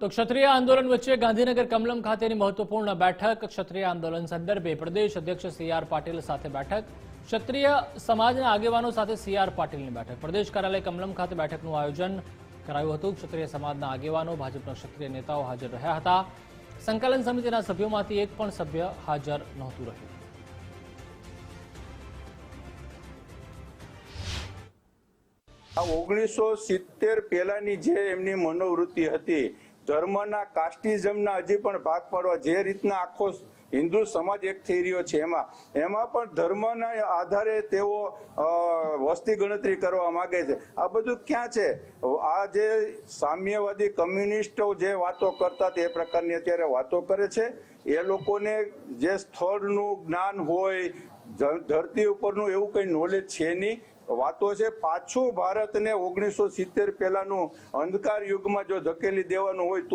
તો ક્ષત્રિય આંદોલન વચ્ચે ગાંધીનગર કમલમ ખાતેની મહત્વપૂર્ણ બેઠક, ક્ષત્રિય આંદોલન સંદર્ભે પ્રદેશ અધ્યક્ષ સી આર પાટીલ સાથે બેઠક, ક્ષત્રિય સમાજના આગેવાનો સાથે સી આર પાટીલની બેઠક. પ્રદેશ કાર્યાલય કમલમ ખાતે બેઠકનું આયોજન કરાયું હતું. ક્ષત્રિય સમાજના આગેવાનો, ભાજપના ક્ષત્રિય નેતાઓ હાજર રહ્યા હતા. સંકલન સમિતિના સભ્યોમાંથી એક પણ સભ્ય હાજર નહોતું રહ્યું. ઓગણીસો સિત્તેર પહેલાની જે એમની મનોવૃત્તિ હતી ધર્મના, કાસ્ટિઝમના હજી પણ ભાગ પાડવા જે રીતના આખો હિન્દુ સમાજ એક થઈ રહ્યો છે એમાં. એમાં પણ ધર્મના આધારે તેઓ વસ્તી ગણતરી કરવા માંગે છે. આ બધું ક્યાં છે? આ જે સામ્યવાદી કમ્યુનિસ્ટો જે વાતો કરતા તે પ્રકારની અત્યારે વાતો કરે છે. એ લોકોને જે સ્થળનું જ્ઞાન હોય ધરતી ઉપરનું એવું કંઈ નોલેજ છે નહીં. વાતો છે પાછું ભારતને ઓગણીસો સિત્તેર પહેલાનું અંધકાર યુગમાં જો ધકેલી દેવાનું હોય તો